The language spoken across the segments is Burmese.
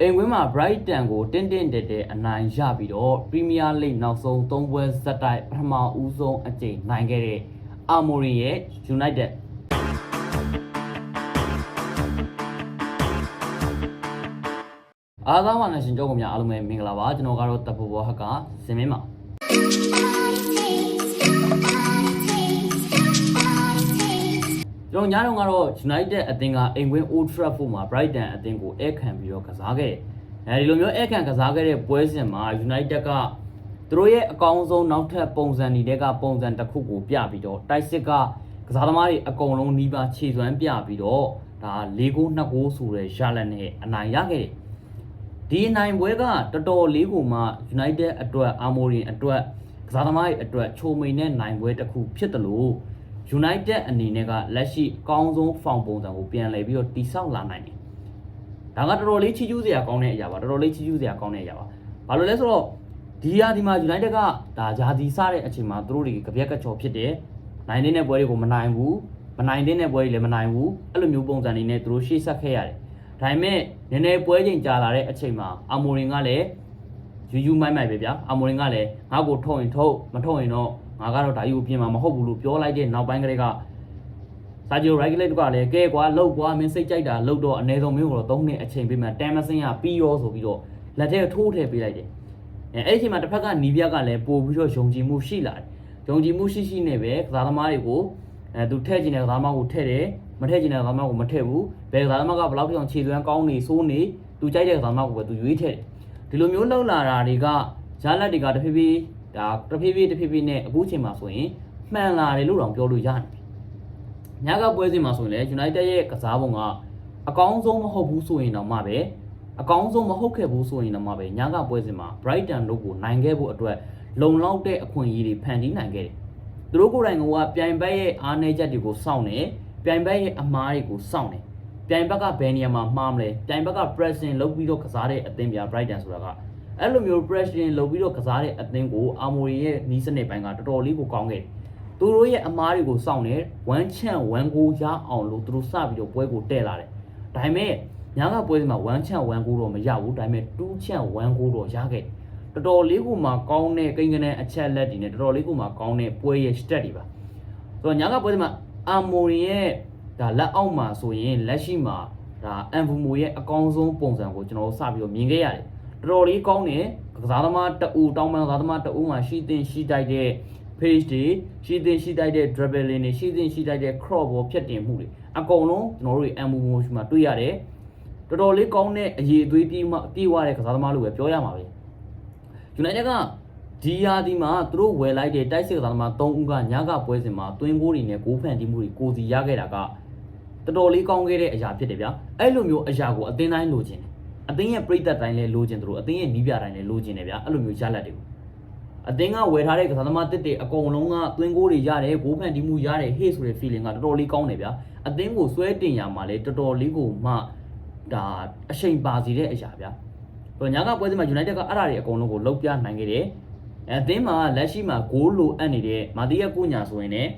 အိမ်ဝင်းမှာ Brighton ကိုတင်းတင်းတက်တက်အနိုင်ရပြီးတော့ Premier League နောက်ဆုံး၃ပွဲဇက်တိုက်ပထမဦးဆုံးအကြိမ်နိုင်ခဲ့တဲ့ Amorim ရဲ့ United အားသာဝနာရှင်ကြောကများအားလုံးပဲမင်္ဂလာပါကျွန်တော်ကတော့တပ်ဖို့ဘောဟက်ကစင်မင်းပါ ကျွန်တော်ညတော့ကတော့ United အသင်းကအိမ်ဝင်း Old Trafford မှာ Brighton အသင်းကိုအဲခံပြီးတော့ကစားခဲ့တယ်အဲဒီလိုမျိုးအဲခံကစားခဲ့တဲ့ပွဲစဉ်မှာ United ကသူတို့ရဲ့အကောင်းဆုံးနောက်ထပ်ပုံစံတွေကပုံစံတစ်ခုကိုပြပြီးတော့တိုက်စစ်ကကစားသမားတွေအကုန်လုံးနီးပါးခြေစွမ်းပြပြီးတော့ဒါ၄ဂိုး2ဂိုးဆိုတဲ့ရလဒ်နဲ့အနိုင်ရခဲ့တယ်ဒီနိုင်ပွဲကတော်တော်လေးကိုမှ United အတွက်အာမိုရင်အတွက်ကစားသမားတွေအတွက်ချိုမိန်တဲ့နိုင်ပွဲတစ်ခုဖြစ်တယ်လို့ United အနေနဲ့ကလက်ရှိအကောင်းဆုံးဖောင်ပုံစံကိုပြန်လည်ပြီးတော့တိဆောက်လာနိုင်တယ်။ဒါကတော်တော်လေးချီးကျူးစရာကောင်းတဲ့အရာပါတော်တော်လေးချီးကျူးစရာကောင်းတဲ့အရာပါ။ဘာလို့လဲဆိုတော့ဒီရာဒီမှာ United ကဒါဂျာဒီစတဲ့အချိန်မှာသူတို့တွေကကြပြက်ကချော်ဖြစ်တယ်။နိုင်တဲ့ပွဲတွေကိုမနိုင်ဘူး။မနိုင်တဲ့ပွဲတွေလည်းမနိုင်ဘူး။အဲ့လိုမျိုးပုံစံတွေနဲ့သူတို့ရှေ့ဆက်ခဲ့ရတယ်။ဒါပေမဲ့နည်းနည်းပွဲချိန်ကြာလာတဲ့အချိန်မှာအာမိုရင်ကလည်းယူယူမိုက်မိုက်ပဲဗျာအာမိုရင်ကလည်းငါ့ကိုထုတ်ရင်ထုတ်မထုတ်ရင်တော့ ငါကတော့ဒါကြီးကိုပြင်မှာမဟုတ်ဘူးလို့ပြောလိုက်တဲ့နောက်ပိုင်းကလေးကစာဂျိုရိုက်ကလေးကလည်းကဲကွာလှုပ်ကွာမင်းစိတ်ကြိုက်တာလှုပ်တော့အနည်းဆုံးမင်းကိုတော့၃နှစ်အချိန်ပေးမှတန်မစင်းကပြီးရောဆိုပြီးတော့လက်ထဲထိုးထည့်ပေးလိုက်တယ်အဲအဲ့ဒီအချိန်မှာတစ်ဖက်ကနီးပြကလည်းပို့ပြီးတော့ယုံကြည်မှုရှိလာတယ်ယုံကြည်မှုရှိရှိနဲ့ပဲကစားသမားတွေကိုအဲသူထည့်ကျင်တဲ့ကစားသမားကိုထည့်တယ်မထည့်ကျင်တဲ့ကစားသမားကိုမထည့်ဘူးဘယ်ကစားသမားကဘယ်လောက်တောင်ခြေသွမ်းကောင်းနေစိုးနေသူကြိုက်တဲ့ကစားသမားကိုပဲသူရွေးထည့်တယ်ဒီလိုမျိုးလှုပ်လာတာတွေကဂျာလက်တွေကတဖြည်းဖြည်း ဒါတဖြည်းဖြည်းတဖြည်းဖြည်းနဲ့အခုချိန်မှာဆိုရင်မှန်လာတယ်လို့တောင်ပြောလို့ရတယ်ညကပွဲစဉ်မှာဆိုရင်လည်း United ရဲ့ကစားပုံကအကောင်းဆုံးမဟုတ်ဘူးဆိုရင်တော့မှပဲအကောင်းဆုံးမဟုတ်ခဲ့ဘူးဆိုရင်တော့မှပဲညကပွဲစဉ်မှာ Brighton တို့ကိုနိုင်ခဲ့ဖို့အတွက်လုံလောက်တဲ့အခွင့်အရေးတွေဖန်တီးနိုင်ခဲ့တယ်သူတို့ကိုယ်တိုင်ကပြိုင်ဘက်ရဲ့အားနည်းချက်တွေကိုစောင့်နေပြိုင်ဘက်ရဲ့အမားတွေကိုစောင့်နေပြိုင်ဘက်ကဘယ်နေရာမှာမှားမလဲပြိုင်ဘက်က pressing လုပ်ပြီးတော့ကစားတဲ့အသင်းပြ Brighton ဆိုတာက အဲ့လိုမျိုး pressing လုပ်ပြီးတော့ကစားတဲ့အသင်းကိုအာမိုရီရဲ့နီးစနစ်ပိုင်းကတော်တော်လေးကိုကောင်းခဲ့တယ်သူတို့ရဲ့အမားတွေကိုစောင့်နေ one chance one goal ရအောင်လို့သူတို့စပြီးတော့ပွဲကိုတဲ့လာတယ်ဒါပေမဲ့ညာကပွဲစဉ်မှာ one chance one goal တော့မရဘူးဒါပေမဲ့ two chance one goal တော့ရခဲ့တယ်တော်တော်လေးကိုမှကောင်းတဲ့ကိန်းကနေအချက်လက်တွေနဲ့တော်တော်လေးကိုမှကောင်းတဲ့ပွဲရဲ့ stat တွေပါဆိုတော့ညာကပွဲစဉ်မှာအာမိုရီရဲ့ဒါလက်အောက်မှာဆိုရင်လက်ရှိမှာဒါအန်ဖူမိုရဲ့အကောင်းဆုံးပုံစံကိုကျွန်တော်တို့စပြီးတော့မြင်ခဲ့ရတယ် တော်တော်လေးကောင်းတယ်ကစားသမားတအူတောင်းပန်ကစားသမားတအူမှာရှိတင်ရှိတိုက်တဲ့ page တွေရှိတင်ရှိတိုက်တဲ့ dribbling တွေရှိတင်ရှိတိုက်တဲ့ crop ဘောဖြတ်တင်မှုတွေအကုန်လုံးကျွန်တော်တို့အန်ဖူမိုမှာတွေ့ရတယ်တော်တော်လေးကောင်းတဲ့အရေးအသွေးပြေးမှပြေးွားတဲ့ကစားသမားလို့ပဲပြောရမှာပဲ United ကဒီယာဒီမှာသူတို့ဝယ်လိုက်တဲ့တိုက်စစ်ကစားသမား3ဦးကညကပွဲစဉ်မှာတွင်းကိုတွေနဲ့ဂိုးဖန်တီးမှုတွေကိုစီရခဲ့တာကတော်တော်လေးကောင်းခဲ့တဲ့အရာဖြစ်တယ်ဗျာအဲ့လိုမျိုးအရာကိုအသင်းတိုင်းလိုချင်တယ် အသင်းရဲ့ပြိသက်တိုင်းလည်းလိုချင်တယ်လို့အသင်းရဲ့နီးပြတိုင်းလည်းလိုချင်တယ်ဗျာအဲ့လိုမျိုးရလတ်တွေကိုအသင်းကဝယ်ထားတဲ့ကစားသမားတစ်တွေအကုန်လုံးကတွင်းကိုတွေရတယ်ဂိုးဖန်တီးမှုရတယ်ဟေ့ဆိုတဲ့ feeling ကတော်တော်လေးကောင်းတယ်ဗျာအသင်းကိုစွဲတင်ရမှာလည်းတော်တော်လေးကိုမှဒါအချိန်ပါစီတဲ့အရာဗျာဆိုတော့ညကပွဲစဉ်မှာ United ကအဲ့ဒါတွေအကုန်လုံးကိုလုတ်ပြနိုင်ခဲ့တယ်အဲအသင်းမှာလက်ရှိမှာဂိုးလိုအပ်နေတဲ့မာတီယာကိုညာဆိုရင်လည်း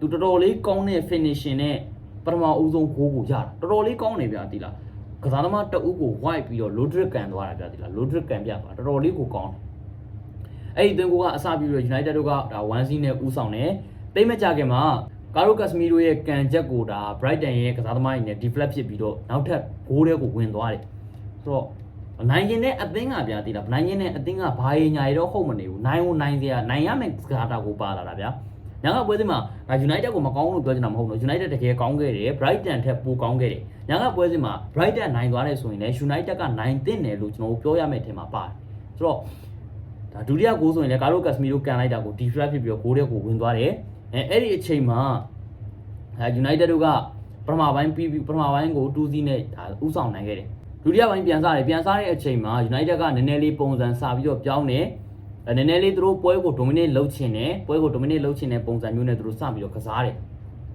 သူတော်တော်လေးကောင်းတဲ့ finishing နဲ့ပထမဦးဆုံးဂိုးကိုရတာတော်တော်လေးကောင်းနေဗျာတိလား ကစားသမားတအုပ်ကို white ပြီးတော့ low drip ကန်သွားတာဗျာတိလား low drip ကန်ပြသွားတော်တော်လေးကိုကောင်းတယ်အဲ့ဒီအသင်းကအစပြီးတော့ United တို့ကဒါ1 0နဲ့ဦးဆောင်တယ်တိတ်မကြခင်မှာကာရိုကက်စမီရိုရဲ့ကန်ချက်ကိုဒါ Brighton ရဲ့ကစားသမားတွေနဲ့ deflect ဖြစ်ပြီးတော့နောက်ထပ်ဂိုးတွေကိုဝင်သွားတယ်ဆိုတော့နိုင်ရင်နဲ့အသင်းကဗျာတိလားနိုင်ရင်နဲ့အသင်းကဘာရင်ညာရတော့ဟုတ်မနေဘူးနိုင်ဝင်နိုင်စရာနိုင်ရမယ့်စကားတာကိုပါလာတာဗျာ ညကပွဲစဉ်မှာငါ United ကိုမကောင်းလို့ပြောချင်တာမဟုတ်ဘူး United တကယ်ကောင်းခဲ့တယ် Brighton ထက်ပိုကောင်းခဲ့တယ်ညကပွဲစဉ်မှာ Brighton နိုင်သွားတယ်ဆိုရင်လည်း United ကနိုင်တင်တယ်လို့ကျွန်တော်တို့ပြောရမယ့်အထင်မှာပါတယ်ဆိုတော့ဒါဒုတိယဂိုးဆိုရင်လည်းကာရိုကက်စမီရိုကန်လိုက်တာကို deflect ဖြစ်ပြီးတော့ဂိုးတွေကိုဝင်သွားတယ်အဲအဲ့ဒီအချိန်မှာအဲ United တို့ကပထမပိုင်းပြီးပြီးပထမပိုင်းကို2-0နဲ့ဒါဥဆောင်နိုင်ခဲ့တယ်ဒုတိယပိုင်းပြန်စားတယ်ပြန်စားတဲ့အချိန်မှာ United ကနည်းနည်းလေးပုံစံစာပြီးတော့ပြောင်းတယ်အဲ နည်းနည်းလေးသူတို့ပွဲကို dominate လုပ်ချင်တယ်ပွဲကို dominate လုပ်ချင်တဲ့ပုံစံမျိုးနဲ့သူတို့စပြီးတော့ကစားတယ်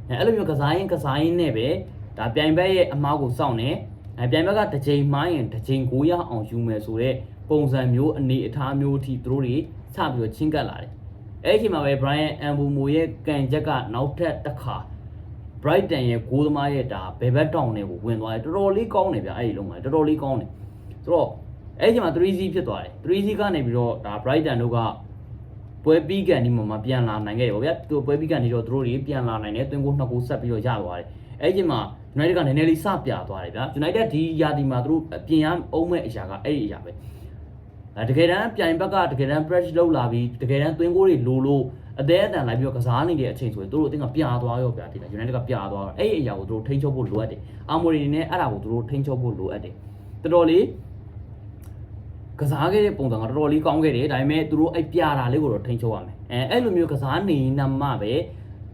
အဲအဲ့လိုမျိုးကစားရင်ကစားရင်နဲ့ပဲဒါပြိုင်ဘက်ရဲ့အမားကိုစောင့်တယ်အဲပြိုင်ဘက်ကတစ်ချိန်မှရင်တစ်ချိန်ကိုရအောင်ယူမယ်ဆိုတော့ပုံစံမျိုးအနေအထားမျိုးအထိသူတို့တွေစပြီးတော့ချင်းကပ်လာတယ်အဲ့ဒီအချိန်မှာပဲ Brian Ambumo ရဲ့ကန်ချက်ကနောက်ထပ်တစ်ခါ Brighton ရဲ့ဂိုးသမားရဲ့ဒါဘယ်ဘက်တောင်တွေကိုဝင်သွားတယ်တော်တော်လေးကောင်းတယ်ဗျအဲ့ဒီလုံးမှာတော်တော်လေးကောင်းတယ်ဆိုတော့ အဲ့ဒီမှာ 3C ဖြစ်သွားတယ် 3C ကနေပြီးတော့ဒါ Brighton တို့ကပွဲပြီးကန်ဒီမှာမပြန်လာနိုင်ခဲ့တယ်ဗောဗျာသူပွဲပြီးကန်နေတော့သူတို့တွေပြန်လာနိုင်တယ်တွင်းကိုနှစ်ကိုဆက်ပြီးတော့ရသွားတယ်အဲ့ဒီမှာ United ကနည်းနည်းလေးစပြသွားတယ်ဗျာ United ဒီယာတီမှာသူတို့ပြင်ရအောင်မဲ့အရာကအဲ့ဒီအရာပဲအဲတကယ်တမ်းပြိုင်ဘက်ကတကယ်တမ်း press လောက်လာပြီးတကယ်တမ်းတွင်းကိုတွေလိုလို့အသေးအတန်လိုက်ပြီးတော့ကစားနေတဲ့အချိန်ဆိုရင်သူတို့အသင်းကပြာသွားရောဗျာဒီက United ကပြာသွားတော့အဲ့ဒီအရာကိုသူတို့ထိန်းချုပ်ဖို့လိုအပ်တယ်အာမိုရီနဲ့အဲ့ဒါကိုသူတို့ထိန်းချုပ်ဖို့လိုအပ်တယ်တော်တော်လေး ကစားခဲ့တဲ့ပုံစံကတော်တော်လေးကောင်းခဲ့တယ်ဒါပေမဲ့သူတို့အဲ့ပြတာလေးကိုတော့ထိန်းချုပ်ရမယ်အဲအဲ့လိုမျိုးကစားနေနမှပဲ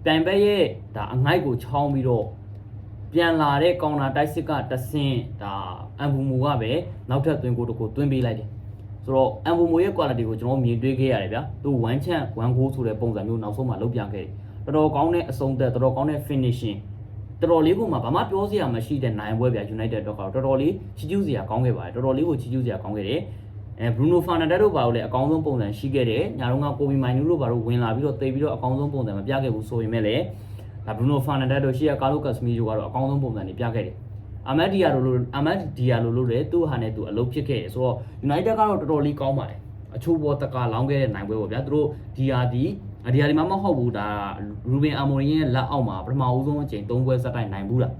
ပြိုင်ဘက်ရဲ့ဒါအငိုက်ကိုချောင်းပြီးတော့ပြန်လာတဲ့ကောင်တာတိုက်စစ်ကတဆင့်ဒါအမ်ဘူမူကပဲနောက်ထပ်သွင်းကိုတစ်ခုသွင်းပေးလိုက်တယ်ဆိုတော့အမ်ဘူမူရဲ့ quality ကိုကျွန်တော်မြင်တွေ့ခဲ့ရတယ်ဗျာသူ1 chance 1 goal ဆိုတဲ့ပုံစံမျိုးနောက်ဆုံးမှလုပ်ပြခဲ့တယ်တော်တော်ကောင်းတဲ့အဆုံးသက်တော်တော်ကောင်းတဲ့ finishing တော်တော်လေးကိုမှဘာမှပြောစရာမရှိတဲ့နိုင်ပွဲဗျာ United တော့ကတော့တော်တော်လေးချီးကျူးစရာကောင်းခဲ့ပါတယ်တော်တော်လေးကိုချီးကျူးစရာကောင်းခဲ့တယ် အဲဘရူနိုဖာနန်ဒက်တို့ဘာလို့လဲအကောင်းဆုံးပုံစံရှိခဲ့တယ်ညာတော့ကကိုဘီမိုင်နူတို့ဘာလို့ဝင်လာပြီးတော့တိတ်ပြီးတော့အကောင်းဆုံးပုံစံမပြခဲ့ဘူးဆိုရင်မဲ့လေဒါဘရူနိုဖာနန်ဒက်တို့ရှေ့ကကာလိုကတ်စမီတို့ကတော့အကောင်းဆုံးပုံစံတွေပြခဲ့တယ်အမတ်ဒီယာလိုလိုအမတ်ဒီယာလိုလိုလေသူ့ဟာနဲ့သူအလုပ်ဖြစ်ခဲ့တယ်ဆိုတော့ United ကတော့တော်တော်လေးကောင်းပါတယ်အချိုးပေါ်တကလောင်းခဲ့တဲ့နိုင်ပွဲပေါ့ဗျာသူတို့ဒီယာဒီဒီယာဒီမှမဟုတ်ဘူးဒါရူဘင်အာမိုရီရဲ့လက်အောက်မှာပထမဦးဆုံးအချိန်၃ပွဲစက်တိုင်နိုင်ဘူးလား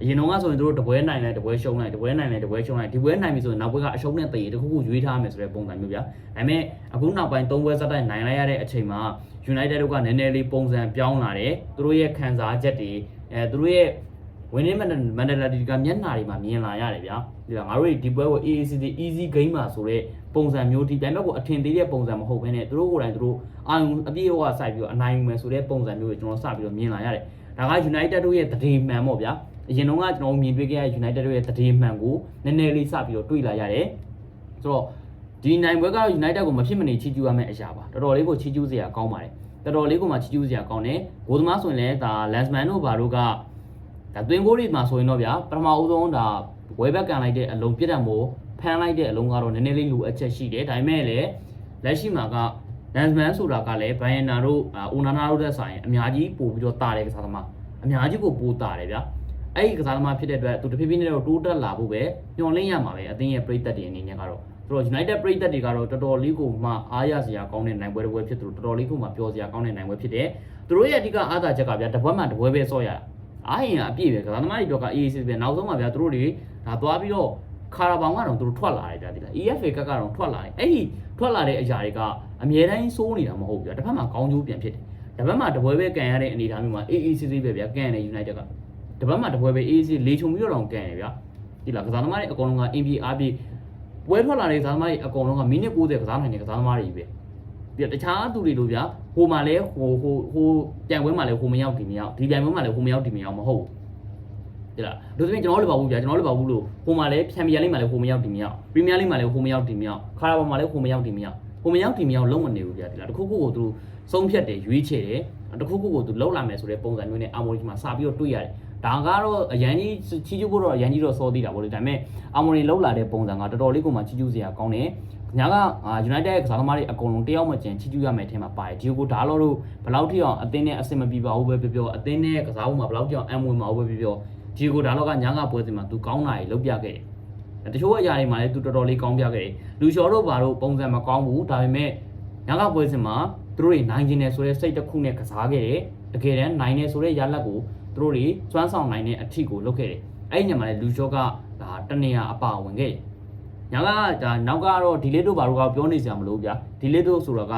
အရင်တော့ကဆိုရင်တို့တပွဲနိုင်လိုက်တပွဲရှုံးလိုက်တပွဲနိုင်လိုက်တပွဲရှုံးလိုက်ဒီပွဲနိုင်ပြီဆိုရင်နောက်ပွဲကအရှုံးနဲ့တည်တခုခုရွေးထားမယ်ဆိုတဲ့ပုံစံမျိုးဗျာဒါပေမဲ့အခုနောက်ပိုင်း၃ပွဲစက်တိုင်းနိုင်လိုက်ရတဲ့အချိန်မှာ United တို့ကနည်းနည်းလေးပုံစံပြောင်းလာတယ်သူတို့ရဲ့ခံစားချက်တွေအဲသူတို့ရဲ့ winning mentality ကမျက်နှာတွေမှာမြင်လာရတယ်ဗျာဒီကငါတို့ဒီပွဲကို AAC easy game မှာဆိုတဲ့ပုံစံမျိုးဒီပြန်တော့ကိုအထင်သေးတဲ့ပုံစံမဟုတ်ဘဲနဲ့သူတို့ကိုယ်တိုင်သူတို့အာရုံအပြည့်အဝစိုက်ပြီးတော့အနိုင်ယူမယ်ဆိုတဲ့ပုံစံမျိုးကိုကျွန်တော်စပြီးတော့မြင်လာရတယ်ဒါက United တို့ရဲ့တရေမှန်ပေါ့ဗျာ အရင်တော့ကကျွန်တော်မြင်တွေ့ခဲ့ရ United တို့ရဲ့တည်မှန်ကိုနည်းနည်းလေးစပြီးတော့တွေ့လာရတယ်ဆိုတော့ဒီနိုင်ပွဲကတော့ United ကိုမဖြစ်မနေချီးကျူးရမယ့်အရာပါတော်တော်လေးကိုချီးကျူးစရာကောင်းပါတယ်တော်တော်လေးကိုမှချီးကျူးစရာကောင်းတယ်ဂိုးသမားဆိုရင်လည်းဒါ Lansman တို့ဘာတို့ကဒါသွင်းကိုတွေမှာဆိုရင်တော့ဗျာပထမဦးဆုံးဒါဝဲဘက်ကန်လိုက်တဲ့အလုံးပြစ်ဒဏ်မို့ဖမ်းလိုက်တဲ့အလုံးကတော့နည်းနည်းလေးလိုအပ်ချက်ရှိတယ်ဒါပေမဲ့လည်းလက်ရှိမှာက Lansman ဆိုတာကလည်း Bayern တို့ Onana တို့သက်ဆိုင်အများကြီးပို့ပြီးတော့တာတယ်ကစားသမားအများကြီးကိုပို့တာတယ်ဗျာ အဲ့ဒီကစားသမားဖြစ်တဲ့အတွက်သူတဖြည်းဖြည်းနဲ့တော့တိုးတက်လာဖို့ပဲညှော်လင့်ရမှာပဲအသင်းရဲ့ပရိသတ်တွေအနေနဲ့ကတော့သူတို့ United ပရိသတ်တွေကတော့တော်တော်လေးကိုမှအားရစရာကောင်းတဲ့နိုင်ပွဲတစ်ပွဲဖြစ်သူတို့တော်တော်လေးကိုမှပျော်စရာကောင်းတဲ့နိုင်ပွဲဖြစ်တယ်သူတို့ရဲ့အဓိကအားသာချက်ကဗျာတစ်ပွဲမှတစ်ပွဲပဲဆော့ရတာအားရင်အပြည့်ပဲကစားသမားတွေပြောက AAC ပဲနောက်ဆုံးမှဗျာသူတို့တွေဒါသွားပြီးတော့ခါရာဘောင်ကတော့သူတို့ထွက်လာတယ်ဗျာဒီလား EFA ကကတော့ထွက်လာတယ်အဲ့ဒီထွက်လာတဲ့အရာတွေကအမြဲတမ်းစိုးနေတာမဟုတ်ဘူးဗျာတစ်ဖက်မှာကောင်းကျိုးပြန်ဖြစ်တယ်တစ်ဖက်မှာတစ်ပွဲပဲကန်ရတဲ့အနေအထားမျိုးမှာ AAC ပဲဗျာကန်တယ် United က တပတ်မှတပွဲပဲအေးစီလေချုံပြီးတော့ကန်ရဗျာဒီလားကစားသမားတွေအကုန်လုံးကအင်ပီအားပြပွဲထွက်လာတဲ့ကစားသမားတွေအကုန်လုံးကမိနစ်90ကစားနိုင်တဲ့ကစားသမားတွေပဲဒီတခြားသူတွေလိုဗျာဟိုမှာလဲဟိုဟိုဟိုပြန်ပွဲမှာလဲဟိုမရောက်ဒီမရောက်ဒီပြန်ပွဲမှာလဲဟိုမရောက်ဒီမရောက်မဟုတ်ဒီလားတို့သမီးကျွန်တော်တို့ပါဘူးဗျာကျွန်တော်တို့ပါဘူးလို့ဟိုမှာလဲချန်ပီယံလိမှာလဲဟိုမရောက်ဒီမရောက်ပရီးမီးယားလိမှာလဲဟိုမရောက်ဒီမရောက်ခါရာဘာမှာလဲဟိုမရောက်ဒီမရောက်ဟိုမရောက်ဒီမရောက်လုံးမနေဘူးဗျာဒီလားတခုခုကိုသူဆုံးဖြတ်တယ်ရွေးချယ်တယ်တခုခုကိုသူလောက်လာမယ်ဆိုတဲ့ပုံစံမျိုးနဲ့အာမိုရီမှာစာပြီးတော့တွေ့ရတယ် ဒါကတော့အရန်ကြီးချီးကျူးဖို့တော့အရန်ကြီးတော့စောသေးတာပေါ့လေဒါပေမဲ့အာမိုရီလောက်လာတဲ့ပုံစံကတော်တော်လေးကိုမှချီးကျူးစရာကောင်းတယ်ညာက United ရဲ့ကစားသမားတွေအကုန်လုံးတယောက်မှကျန်ချီးကျူးရမယ်အထင်မှာပါတယ်ဒီကိုဒါလောတို့ဘယ်လောက်ထိအောင်အသင်းနဲ့အဆင်မပြေပါဘူးပဲပြောပြောအသင်းနဲ့ကစားဖို့မှာဘယ်လောက်ကြောင်အံဝင်မှာဘူးပဲပြောပြောဒီကိုဒါလောကညာကပွဲစဉ်မှာသူကောင်းတာကြီးလုပ်ပြခဲ့တယ်တချို့အရာတွေမှာလည်းသူတော်တော်လေးကောင်းပြခဲ့တယ်လူချော်တို့ဘာတို့ပုံစံမကောင်းဘူးဒါပေမဲ့ညာကပွဲစဉ်မှာသူတို့တွေနိုင်ကျင်တယ်ဆိုတဲ့စိတ်တစ်ခုနဲ့ကစားခဲ့တယ်တကယ်တမ်းနိုင်တယ်ဆိုတဲ့ရလဒ်ကို သူတို့တွေစွမ်းဆောင်နိုင်တဲ့အထီကိုလုပ်ခဲ့တယ်အဲ့ဒီညမှာလည်းလူချော့ကဒါတနေရအပါဝင်ခဲ့တယ်ညာကဒါနောက်ကတော့ဒီလေးတို့ဘာတို့ကပြောနေစရာမလိုဗျာဒီလေးတို့ဆိုတော့က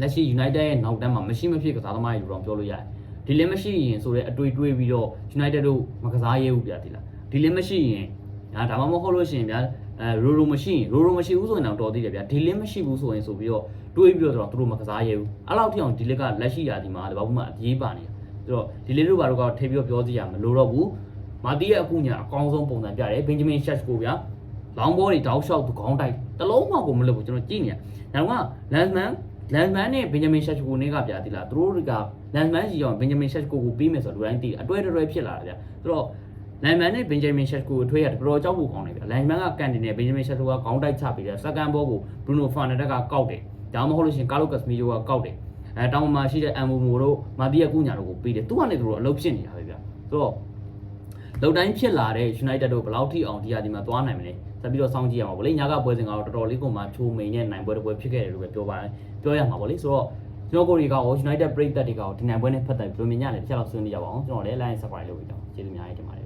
လက်ရှိ United ရဲ့နောက်တန်းမှာမရှိမဖြစ်ကစားသမားတွေလို့တော့ပြောလို့ရတယ်ဒီလေးမရှိရင်ဆိုတဲ့အတွေ့တွေးပြီးတော့ United တို့မကစားရဲဘူးဗျာဒီလားဒီလေးမရှိရင်ဒါဒါမှမဟုတ်လို့ရှိရင်ဗျာအဲရိုရိုမရှိရင်ရိုရိုမရှိဘူးဆိုရင်တော့တော်သေးတယ်ဗျာဒီလင်းမရှိဘူးဆိုရင်ဆိုပြီးတော့တွေးပြီးတော့သူတို့မကစားရဲဘူးအဲ့လောက်ထိအောင်ဒီလက်ကလက်ရှိရာဒီမှာတဘာမှအပြေးပါနေတာ ဆိုတော့ဒီလေးတို့ဘာတို့ကထိပ်ပြီးတော့ပြောစီရမလို့တော့ဘူးမာတီရဲ့အခုညာအကောင်းဆုံးပုံစံပြတယ်ဘင်ဂျမင်ရှက်ကိုဗျာလောင်းဘောတွေတောက်လျှောက်သူခေါင်းတိုက်တလုံးမှကိုမလုပ်ဘူးကျွန်တော်ကြည့်နေရဒါကလန်မန်လန်မန်နဲ့ဘင်ဂျမင်ရှက်ကိုနေကဗျာဒီလားသူတို့ကလန်မန်ကြီးရောဘင်ဂျမင်ရှက်ကိုကိုပြီးမယ်ဆိုတော့လူတိုင်းသိတယ်အတွဲတွဲဖြစ်လာတာဗျာဆိုတော့လန်မန်နဲ့ဘင်ဂျမင်ရှက်ကိုအထွေးရတော်တော်ကြောက်ဖို့ကောင်းတယ်ဗျာလန်မန်ကကန်တင်နဲ့ဘင်ဂျမင်ရှက်ကိုကခေါင်းတိုက်ချပြီးတယ်စကန်ဘောကိုဘရူနိုဖာနဒက်ကကောက်တယ်ဒါမှမဟုတ်လို့ရှိရင်ကာလိုကတ်စမီယိုကကောက်တယ် အဲတောင်မှာရှိတဲ့အမ်မိုမိုတို့မာတီယကူညာတို့ကိုပေးတယ်သူကနေသူတို့အလုပ်ဖြစ်နေတာပဲဗျာဆိုတော့လုံတိုင်းဖြစ်လာတဲ့ United တို့ဘယ်လောက်ထိအောင်ဒီဟာဒီမှာသွားနိုင်မလဲစတက်ပြီးတော့စောင့်ကြည့်ရမှာပေါ့လေညကပွဲစဉ်ကတော့တော်တော်လေးကိုမှချိုးမိန်တဲ့နိုင်ပွဲတစ်ပွဲဖြစ်ခဲ့တယ်လို့ပဲပြောပါတယ်ပြောရမှာပေါ့လေဆိုတော့ကျွန်တော်ကိုရီကရော United ပရိသတ်တွေကရောဒီနိုင်ပွဲနဲ့ဖတ်တယ်ဘယ်လိုမြင်ကြလဲတစ်ချက်တော့ဆွေးနွေးကြပါအောင်ကျွန်တော်လည်း line subscribe လုပ်ပြီးတော့ကျေးဇူးများကြီးတင်ပါတယ်ဗျ